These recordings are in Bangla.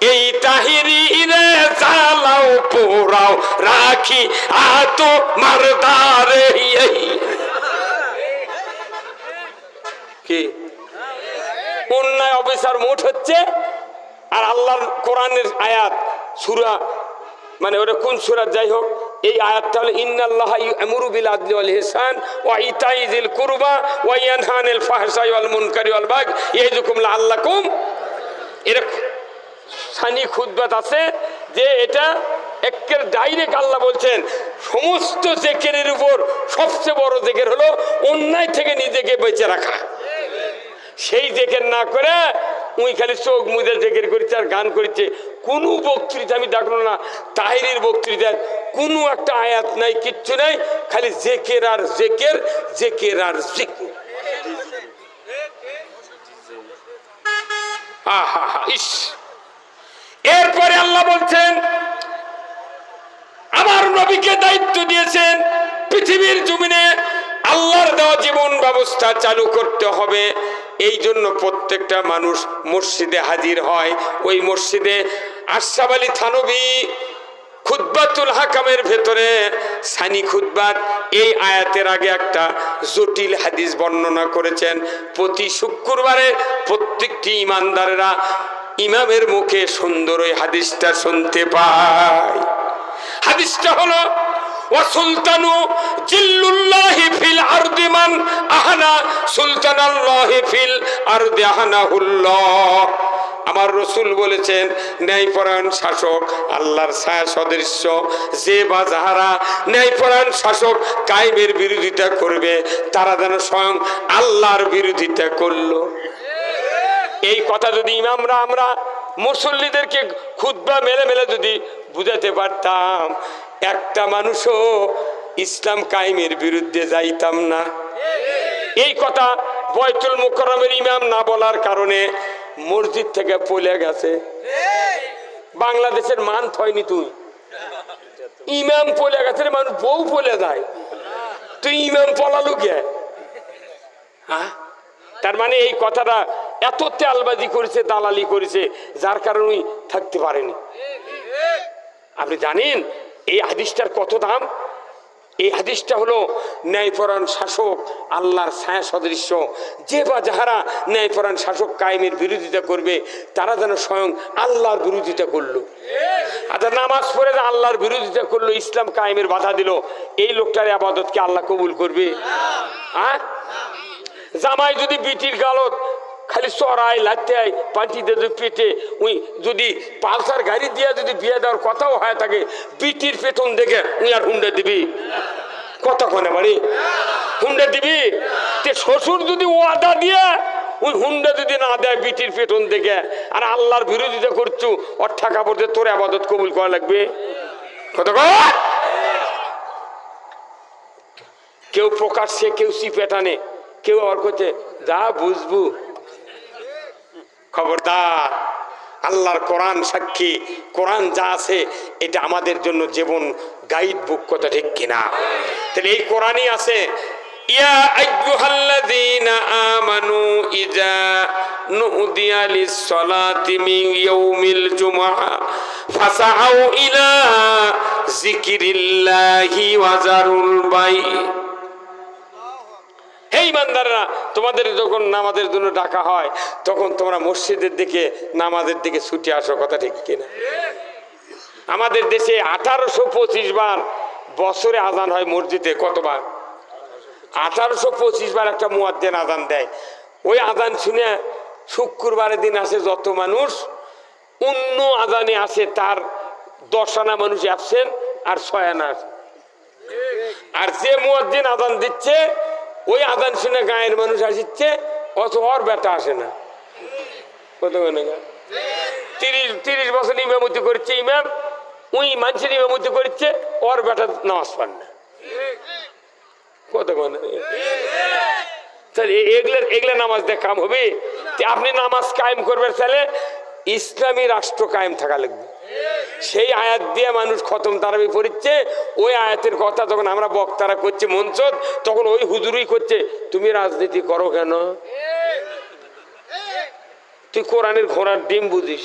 এই তাহিরি রে জ্বালাও, পোড়াও, রাখি আত মারদারে কি? অন্যায় অফিসার মোট হচ্ছে? আর আল্লাহর কোরআনের আয়াত, সুরা মানে ওটা কোন সুরা? যাই হোক, এই আয়াতটা হলো, ইন্নাল্লাহ ইয়ামুরু বিল আদলি ওয়াল ইহসান ওয়া ইতাই যিল কুরবা ওয়া ইয়ানহানিল ফাহশাই ওয়াল মুনকারি ওয়াল বাগ ইয়াইযুকুম লাআল্লাকুম। এরকম সানি খুদ্বাত আছে যে এটা একের ডাইরেক্ট আল্লাহ বলছেন, সমস্ত জেকেরের উপর সবচেয়ে বড় জেকের হলো অন্যায় থেকে নিজেকে বেঁচে রাখা। সেই জেকের না করে উই খালি চোখ মুদে জেকের করেছে আর গান করেছে। কোনো বক্তৃতা আমি ডাকলো না, তাহিরির বক্তৃতায় কোনো একটা আয়াত নাই, কিচ্ছু নাই, খালি জেকের আর জেকের জেকের আর জেকের। আহা, ইস! এরপরে আল্লাহ বলছেন, আমার নবীকে দায়িত্ব দিয়েছেন পৃথিবীর জমিনে আল্লাহর দেওয়া জীবন ব্যবস্থা চালু করতে হবে। এই জন্য প্রত্যেকটা মানুষ মসজিদে হাজির হয়। ওই মসজিদে আশরাফ আলী থানবী খুদ্বাতুল হাকামের ভেতরে সানি খুদ্বাত এই আয়াতের আগে একটা জটিল হাদিস বর্ণনা করেছেন। প্রতি শুক্রবারে প্রত্যেকটি ইমানদারেরা ইমামের মুখে সুন্দর ওই হাদিসটা শুনতে পাই। হাদিসটা হলো আহানা আমার রসুল বলেছেন, ন্যায়পরায়ণ শাসক আল্লাহর ছায়া সদৃশ্য যে বা যাহারা ন্যায়পরায়ণ শাসক কায়েমের বিরোধিতা করবে, তারা যেন স্বয়ং আল্লাহর বিরোধিতা করল। এই কথা যদি ইমামরা আমরা মুসল্লিদেরকে খুদ্া মেলে মেলে যদি বুঝাতে পারতাম একটা মানুষও ইসলাম কায়েমের বিরুদ্ধে যাইতাম না। এই কথা বয়তুল মুকরমের ইমাম না বলার কারণে মসজিদ থেকে পলে গেছে। বাংলাদেশের মান থয়নি তুই। ইমাম পলে গেছে রে, মানুষ বউ পলে যায়। তুই ইমাম পলালু কে? হ্যাঁ? তার মানে এই কথাটা এত তেলবাজি করেছে, দালালি করেছে, যার কারণে উনি থাকতে পারেনি। আপনি জানেন, এই হাদিসটার কত দাম? এই হাদিসটা হলো ন্যায়পরায়ণ শাসক, আল্লাহর ছায়া সদৃশ্য যে বা যাহারা ন্যায়পরায়ণ শাসক কায়েমের বিরোধিতা করবে, তারা যেন স্বয়ং আল্লাহর বিরোধিতা করল। আচ্ছা নামাজ পড়ে যে আল্লাহর বিরোধিতা করল, ইসলাম কায়েমের বাধা দিল, এই লোকটার আবাদতকে আল্লাহ কবুল করবে? হ্যাঁ? জামাই যদি বিটির গালত খালি চড়াই লাতে আয় পাঁচিতে যদি পেটে, উই যদি পালসার গাড়ি দিয়ে যদি বিয়ে দেওয়ার কথাও হয় থাকে বিটির পেতন দেখে উই আর হুন্ডা দিবি। কথা কনে বাড়ি? হুন্ডা দিবি? তে শ্বশুর যদি ওয়াদা দিয়ে ওই হুন্ডা যদি না দেয় বিটির পেতন দেখে, আর আল্লাহর বিরোধিতা করছু, ওর ঠাকা পড়তে তোর আবাদত কবুল করা লাগবে? কত কেউ প্রকাশ্যে, কেউ সিপেটানে কেউ আবার করছে যা বুঝবু খবরদার, আল্লাহর কোরআন সাক্ষী, কোরআন যা আছে, এটা আমাদের জন্য জীবন গাইড বুক কথা ঠিক কিনা? তাহলে এই কোরআনই আছে, ইয়া আমানু মিন ইলা বাই' ইমানদাররা, তোমাদের যখন নামাজের জন্য ডাকা হয়, তখন তোমরা মসজিদের দিকে, নামাজের দিকে ছুটে আসো, কথা ঠিক কিনা? আমাদের দেশে আঠারোশো পঁচিশ বার বছরে আজান হয় মসজিদে কতবার? আঠারোশো পঁচিশ বার একটা মুয়াদ্দেন আজান দেয়। ওই আজান শুনে শুক্রবারের দিন আসে যত মানুষ, অন্য আজানে আসে তার দশ আনা মানুষ অ্যাবসেন্ট আর ছয় আনা আর যে মুয়াজ্জিন আজান দিচ্ছে ওই আদান শুনে গায়ের মানুষ আসিচ্ছে অত ওর বেটা আসে না। কত তিরিশ তিরিশ বছর ইমামতি করছে ইমাম উই মানুষের ইমামতি করছে, ওর বেটা নামাজ পান না। কত এগুলো নামাজ কাম হবে। আপনি নামাজ কায়েম করবেন তাহলে ইসলামী রাষ্ট্র কায়েম থাকা লাগবে। সেই আয়াত দিয়ে মানুষ খতম তারাবি পড়িচ্ছে ওই আয়াতের কথা যখন আমরা বক্তারা করছি মঞ্চ তখন ওই হুজুরই করছে তুমি রাজনীতি করো কেন? তুই কোরআনের ঘোড়ার ডিম বুঝিস।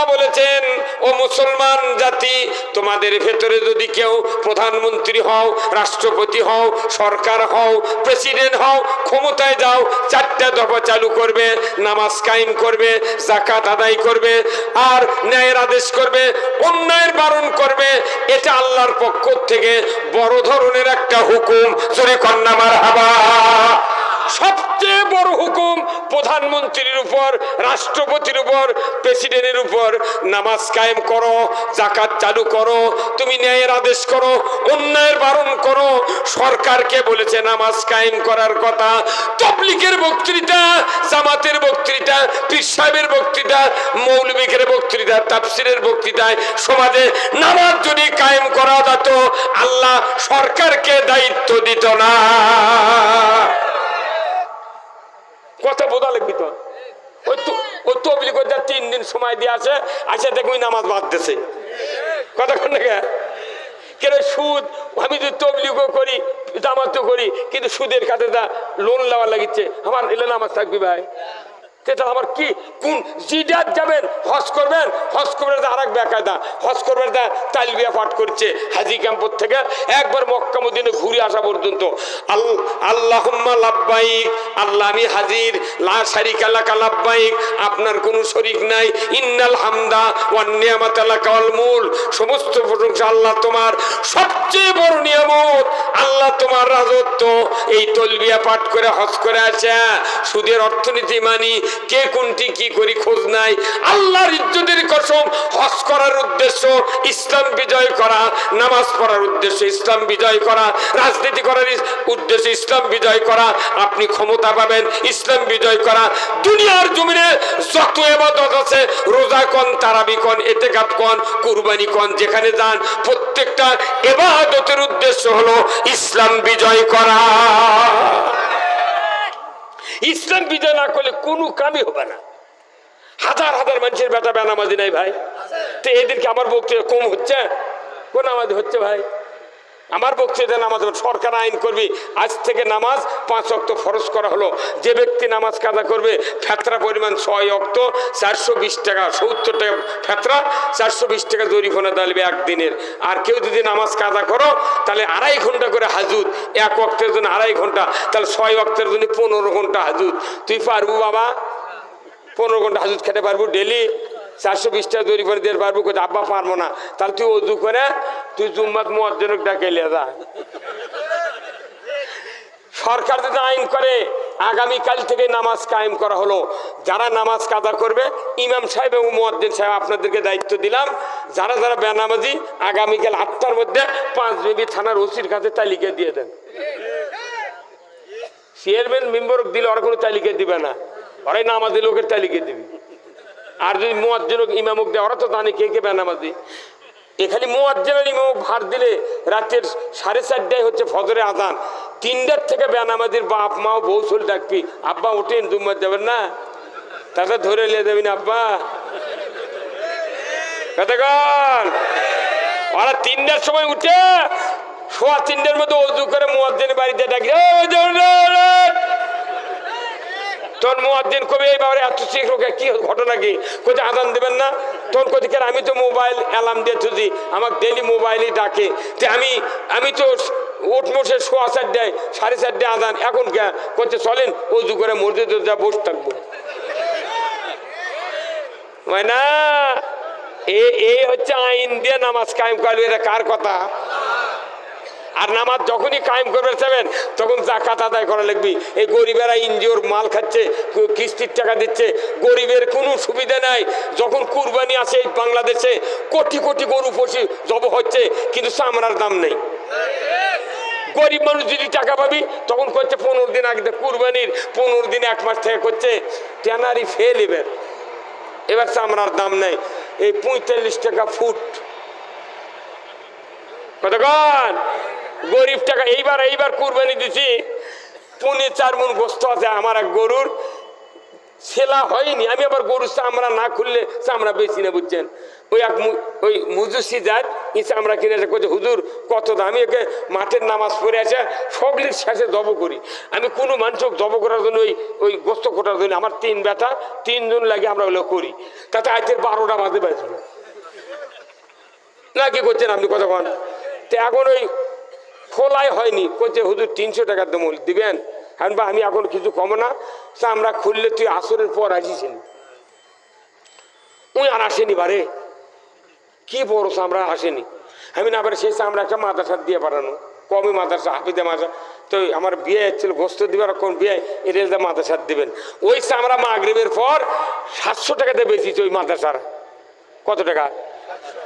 আল্লাহ বলেছেন, ও মুসলমান জাতি, তোমাদের ভেতরে যদি কেউ প্রধানমন্ত্রী হও, রাষ্ট্রপতি হও, সরকার হও, প্রেসিডেন্ট হও, ক্ষমতায় যাও, চারটা দফা চালু করবে, নামাজ কায়েম করবে জাকাত আদায় করবে, আর ন্যায়ের আদেশ করবে, অন্যায়ের বারণ করবে, এটা আল্লাহর পক্ষ থেকে বড় ধরনের একটা হুকুম। জোরে কন্যা মার হাবা সবচেয়ে বড় প্রধানমন্ত্রীর উপর, রাষ্ট্রপতির উপর, প্রেসিডেন্টের উপর নামাজ কায়েম করো জাকাত চালু করো, তুমি ন্যায়ের আদেশ করো, অন্যায়ের বারণ করো। সরকারকে বলেছে নামাজ কায়েম করার কথা। তবলিকের বক্তৃতা, জামাতের বক্তৃতা, পীর সাহেবের বক্তৃতা মৌলবিকের বক্তৃতা, তাফসিরের বক্তৃতায় সমাজে নামাজ যদি কায়েম করা যেত, আল্লাহ সরকারকে দায়িত্ব দিত না। কথা বোধা লাগবি তো। ওই তো ওই তবলি করতে তিন দিন সময় দিয়ে আছে আসে দেখবি নামাজ বাদ দিছে। কতক্ষণ কোন কেন সুদ? আমি যদি তবলিগও করি জামাতও করি, কিন্তু সুদের কাছে তা লোন নেওয়া লাগিচ্ছে, আমার এলে নামাজ থাকবি ভাই। সেটা আমার কি? কোন জিডার যাবেন, হজ করবেন হজ করবেন আর এক বেকায়দা। হজ করবেন তা তালবিয়া পাঠ করছে হাজি ক্যাম্পর থেকে। একবার মক্কা মদিনে ঘুরে আসা পর্যন্ত। আল, আল্লাহুম্মা লাব্বাইক, আল্লাহ আমি হাজির। লা শারিকা লাকা লাব্বাইক, আপনার কোনো শরিক নাই। ইন্নাল হামদা ওয়ান নিয়ামাতা লাকা ওয়াল মুল। সমস্ত প্রশংসা আল্লাহ তোমার। সবচেয়ে বড় নিয়ামত আল্লাহ তোমার রাজত্ব। এই তলবিয়া পাঠ করে হজ করে আসে। সুদের অর্থনীতি মানি কে কোনটি কি করি খোঁজ নাই। আল্লাহর ইজ্জতের কসম, হজ করার উদ্দেশ্য, ইসলাম বিজয় করা, নামাজ পড়ার উদ্দেশ্য, ইসলাম বিজয় করা, রাজনীতি করার উদ্দেশ্য, ইসলাম বিজয় করা, আপনি ক্ষমতা পাবেন, ইসলাম বিজয় করা। দুনিয়ার জমিনে যত এবাদত আছে, রোজা কন, তারাবি কন এতেকাত কন, কুরবানি কন, যেখানে যান, প্রত্যেকটা এবাদতের উদ্দেশ্য হলো ইসলাম বিজয় করা। ইসলাম বিদায় না করলে কোনো কামই হবে না। হাজার হাজার মানুষের বেটা বেনামাজি নাই ভাই। তো এদেরকে আমার বক্তৃতা কম হচ্ছে? কোন আমাদের হচ্ছে ভাই? আমার বক্তৃতা নামাজ সরকার আইন করবি, আজ থেকে নামাজ পাঁচ অক্ত ফরজ করা হলো। যে ব্যক্তি নামাজ কাদা করবে, ফেতরা পরিমাণ ছয় অক্ত, চারশো বিশ টাকা, সত্তর টাকা ফেতরা, চারশো বিশ টাকা জরিফোনা দাঁড়বে একদিনের। আর কেউ যদি নামাজ কাদা করো, তাহলে আড়াই ঘণ্টা করে হাজুদ এক অক্তের জন্য আড়াই ঘণ্টা, তাহলে ছয় অক্তের জন্য পনেরো ঘণ্টা হাজুদ তুই পারব বাবা? পনেরো ঘণ্টা হাজুদ খেতে পারব? ডেলি চারশো বিশটা তৈরি করে দিতে পারব কোথায় আব্বা, পারব না। তাহলে তুই অজু করে, তুই জুম্মাত মোয়াজ্জনক ডাকে যা। সরকার যদি আইন করে, আগামীকাল থেকে নামাজ কায়েম করা হলো। যারা নামাজ কাজা করবে, ইমাম সাহেব এবং মোয়াজ্জেন সাহেব, আপনাদেরকে দায়িত্ব দিলাম। যারা যারা বেনামাজি, আগামীকাল আটটার মধ্যে পাঁচ বিবি থানার ওসির কাছে তালিকা দিয়ে দেন। চেয়ারম্যান মেম্বার দিলে ওরা কোনো তালিকা দিবে না। ওরাই নামাজি লোকের তালিকা দিবে। আর যদি মোয়াজ্জেন ইমামুক দেয়, ওরা তো জানে কে কে বেনামাজি। এ খালি মোয়াজ্জেন আর ইমামক ভার দিলে রাতের সাড়ে চারটায় হচ্ছে ফজরে আজান। তিনটার থেকে বেনামাজির বাপ, মা, বউ চলে ডাকবি আব্বা ওঠেন জুম্মার যাবেন না? তাতে ধরে নিয়ে যাবি না আব্বা ওরা তিনটার সময় উঠে, সোয়া তিনটার মধ্যে অজু করে মোয়াজ্জেনের বাড়িতে ডাকি তোর মোয়াজ্জিন কবি এই ব্যাপারে এত শীঘ্র কি ঘটনা কি? কোথায় আদান দেবেন না? তখন কোথায় আমি তো মোবাইল অ্যালার্ম দিয়ে তুজি আমার ডেলি মোবাইলই ডাকে। যে আমি আমি তো উঠ মোটে সোয়া চারটায়, সাড়ে চারটায় আদান, এখন কে? করছে চলেন, অজু করে মসজিদে যা বসে থাকব। না এ হচ্ছে আইন দিয়ে নামাজ কায়েম করবে এটা কার কথা? আর নামাজ যখনই কায়েম করবে চাবেন তখন জাকাত আদায় করা লাগবে। এই গরিবেরা ইনজিওর মাল খাচ্ছে কিস্তির টাকা দিচ্ছে। গরিবের কোনো সুবিধা নাই। যখন কুরবানি আসে এই বাংলাদেশে, কোটি কোটি গরু পশু জব হচ্ছে, কিন্তু চামড়ার দাম নেই। গরিব মানুষ যদি টাকা পাবি, তখন করছে পনেরো দিন আগে কুরবানির, পনেরো দিন এক মাস থেকে করছে, ট্যানারি ফেল এবার। এবার চামড়ার দাম নেই। এই পঁয়তাল্লিশ টাকা ফুট। কতক্ষণ গরিব টাকা, এইবার এইবার কুরবানি দিছি। পুনে চার মন গোস্ত আছে, আমার এক গরুর। সেলা হয়নি, আমি আবার গরুর চামড়া না খুললে চামড়া বেশি না, বুঝছেন? ওই এক ওই মুজুসি যার ই চামড়া কিনে এসে করছে হুজুর, কত দাম? একে মাঠের নামাজ পড়ে আছে সগলির শেষে দব করি। আমি কোনো মানুষ দব করার জন্য ওই ওই গোস্ত কোটার জন্য, আমার তিন ব্যথা, তিনজন লাগে আমরা ওগুলো করি। তাতে আজকের বারোটা বাজে বাজবে। না কি করছেন আপনি কথা কন তো এখন ওই খোলাই হয়নি। করছে হুজুর তিনশো টাকার দাম দিবেন? হ্যাঁ বা আমি এখন কিছু কম না। তা আমরা খুললে তুই আসরের পর আসিসেন উই আর আসেনি বারে। কি বড় চামড়া আসেনি। আমি না পারে সেই চামড়া একটা মাদ্রাসা দিয়ে পাঠানো। কমে মাদ্রাসা হাফিদে মাদ্রাসা। তো আমার বিয়ে হচ্ছিল, গোস্ত দিবার কোন বিয়ে? এটা মাদ্রাসা দিবেন। ওই চামড়া মাগরিবের পর সাতশো টাকাতে বেশিছে ওই মাদ্রাসার। কত টাকা?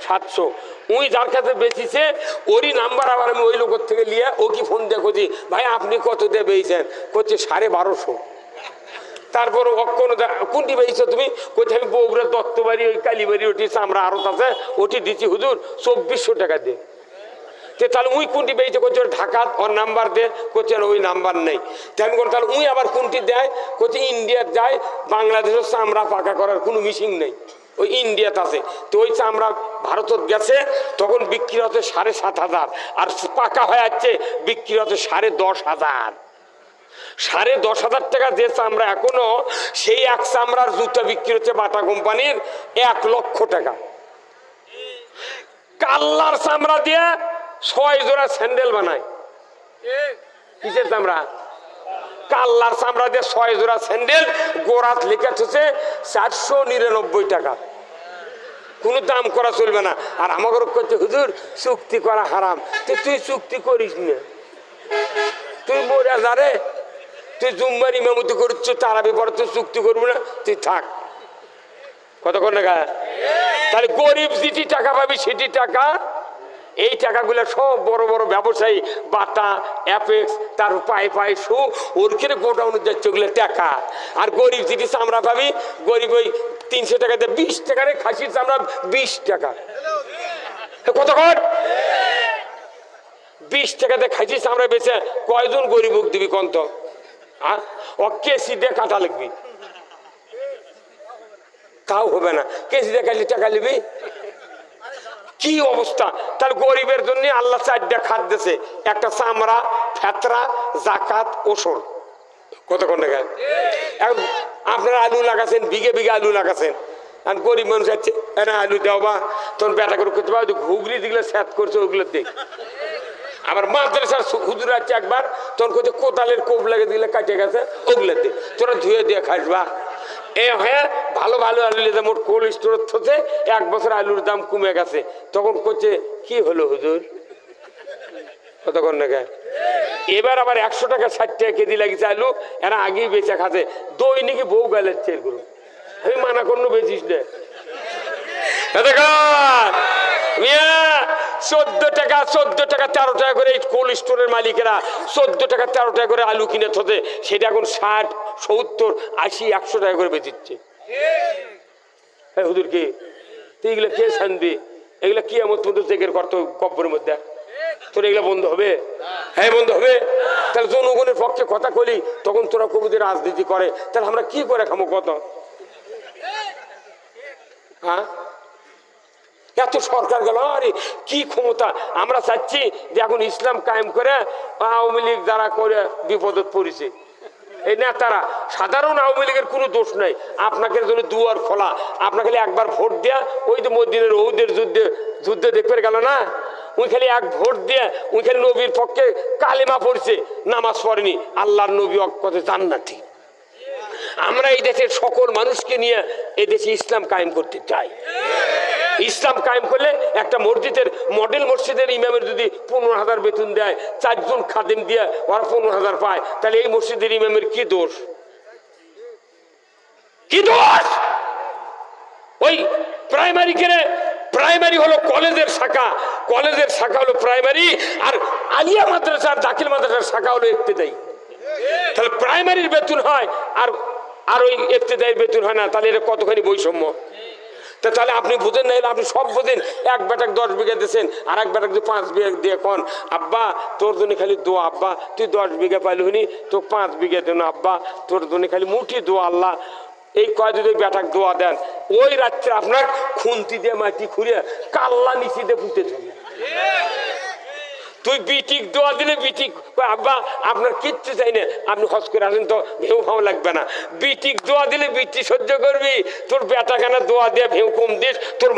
সাতশো। উই যার কাছে বেচিছে, ওরই নাম্বার আবার আমি ওই লোকের থেকে নিয়ে ও কি ফোন দিয়ে করছি ভাই, আপনি কত দিয়ে বেয়েছেন করছে সাড়ে বারোশো। তারপর অক্ষণ কোনটি পেয়েছ তুমি? কোথায় আমি বগুড়া দত্তবাড়ি, ওই কালীবাড়ি, ওটি আমরা আরত আছে, ওটি দিচ্ছি হুজুর চব্বিশশো টাকা দিয়ে। তাহলে উই কোনটি পেয়েছে করছে ঢাকাত ওর নাম্বার দে। করছে ওই নাম্বার নেই। তা আমি তাহলে উই আবার কোনটি দেয়? করছে ইন্ডিয়ার যায়, বাংলাদেশের চামড়া পাকা করার কোনো মিশিং নেই। ওই ইন্ডিয়াতে আছে। তো ওই চামড়া ভারতত গেছে, তখন বিক্রি হচ্ছে সাড়ে সাত হাজার, আর পাকা হয়ে যাচ্ছে বিক্রি হচ্ছে সাড়ে দশ হাজার। সাড়ে দশ হাজার টাকা যে চামড়া এখনও, সেই এক চামড়ার জুতা বিক্রি হচ্ছে বাটা কোম্পানির এক লক্ষ টাকা। কাল্লার চামড়া দিয়ে ছয় জোড়া স্যান্ডেল বানায়। কিসের চামড়া? কাল্লার দিয়ে ছয় জোড়া স্যান্ডেল গোড়াত লিখে হচ্ছে চারশো নিরানব্বই টাকা। কোনো দাম করা চলবে না। আর আমাকে করছে হুজুর, চুক্তি করা হারাম। তো তুই চুক্তি করিস না। তুই মরে যারে তুই জুম্মার ইমামতি করছ তারা ব্যাপারে তুই চুক্তি করবি না। তুই থাক। কতক্ষণ টাকা তাহলে গরিব যেটি টাকা পাবি, সেটি টাকা এই টাকাগুলো সব বড় বড় ব্যবসায়ী, বাটা অ্যাপেক্স তার পায়ে পায়ে শু ওর কিনে গোডাউন যাচ্ছে ওগুলো টাকা। আর গরিব যেটি চামড়া পাবি গরিব ওই তিনশো টাকাতে বিশ টাকারে খাসির চামড়া, বিশ টাকা। কত কতক্ষণ বিশ টাকাতে খাইছি চামড়া বেচে কয়জন গরিব দিবি কন্ত? ও কেসি দিয়ে কাটা লিখবি তাও হবে না। কেসি দিয়ে কাটলে টাকা নিবি? কি অবস্থা? তাহলে গরিবের জন্য আল্লাহ চারটা খাদ দিছে। একটা চামড়া, ফেতরা, জাকাত ওসর কতক্ষণ এখন আপনারা আলু লাগাছেন, বিঘে বিঘে আলু লাগাছেন। আর গরিব মানুষ আছে না আলু দেও বা তখন বেটা করে করতে পারো ঘুগলি দিগুলো স্যাত করছে, ওগুলো দেখ। আবার মাদ্রাসার হুজুর আছে একবার, তখন কোথায় কোদালের কোপ লাগে দিলে কাটে গেছে, ওগুলো দে, তোরা ধুয়ে দিয়ে খাসবা এ হ্যাঁ ভালো ভালো আলু নিয়ে মোট কোল্ড স্টোর থেকে এক বছর আলুর দাম কমে গেছে। তখন করছে কি হলো হুজুর? কতক্ষণ টাকা এবার আবার একশো টাকা ষাট টাকা কেজি লাগিয়েছে আলু, এরা আগেই বেচে খাতে দৈনিকই বউ গালের চের করুন আমি মানা করল বেচিস না। চোদ্দ টাকা চোদ্দ টাকা, তেরো টাকা করে এই কোল্ড স্টোরের মালিকেরা চোদ্দ টাকা, তেরো টাকা করে আলু কিনে থতে, সেটা এখন ষাট, সত্তর, আশি, একশো টাকা করে বেচিচ্ছে। হ্যাঁ হুজুর কি? এগুলো কে শানবি এগুলো কি এমন পর্যন্ত চেকের করতো কব্বরের মধ্যে? তোর এগুলো বন্ধ হবে? হ্যাঁ বন্ধ হবে। তাহলে জনগণের পক্ষে কথা কলি, তখন তোরা কবিদের রাজনীতি করে। তাহলে আমরা কি করে খামো কত? হ্যাঁ? এত সরকার গেল, আরে কি ক্ষমতা? আমরা চাচ্ছি যে এখন ইসলাম কায়েম করে আওয়ামী লীগ দ্বারা করে বিপদত পড়েছে। এই নেতারা, সাধারণ আওয়ামী লীগের কোনো দোষ নাই। আপনাকে জন্য দুয়ার খোলা আপনাকে একবার ভোট দেয়া, ওই তো মদিনের ওদের যুদ্ধে যুদ্ধে দেখতে গেল না? উনি খালি এক ভোট দিয়ে, উনি খালি নবীর পক্ষে কালেমা পড়ছে, নামাজ পড়েনি। আল্লাহর নবী অক্ষতে জান্নাতি। আমরা এই দেশের সকল মানুষকে নিয়ে এই দেশে ইসলাম কায়েম করতে চাই। ইসলাম কায়েম করলে একটা মসজিদের, মডেল মসজিদের ইমামের যদি পনেরো হাজার বেতন দেয়, চারজন খাদেম দিয়ে ওরা পনেরো হাজার পায়, তাহলে এই মসজিদের ইমামের কি দোষ? কি দোষ? ওই প্রাইমারি কেনে প্রাইমারি হলো কলেজের শাখা। কলেজের শাখা হলো প্রাইমারি আর আলিয়া মাদ্রাসার দাখিল মাদ্রাসার শাখা হলো একতেদায়ী তাহলে প্রাইমারির বেতন হয়, আর আর ওই একতেদায়ীর বেতন হয় না, তাহলে এটা কতখানি বৈষম্য? তা তাহলে আপনি বুঝেন না আপনি সব বোঝেন। এক বেটাক দশ বিঘা দিয়েছেন আর এক বেটাক পাঁচ বিঘা দিয়ে কন, আব্বা, তোর জন্য খালি দো আব্বা, তুই দশ বিঘা পাইলি হুনি, তো পাঁচ বিঘা দেন আব্বা, তোর জন্য খালি মুঠি দো আল্লাহ, এই কয় যদি বেটাক দোয়া দেন, ওই রাত্রে আপনার খুন্তি দিয়ে মাটি খুঁড়িয়ে কাল্লা নিচি দিয়ে পুঁতে থাকবে তুই বিটিক, দোয়া দিলে বিটিক। আব্বা, আপনার কিচ্ছু চাই না। আপনি হজ করে আসেন তো, ভেউ ভাও লাগবে না। বিটিক, দোয়া দিলে বিটি সহ্য করবি। তোর বেটা বেটাখানা দোয়া দিয়ে ভেউ কম দিস, তোর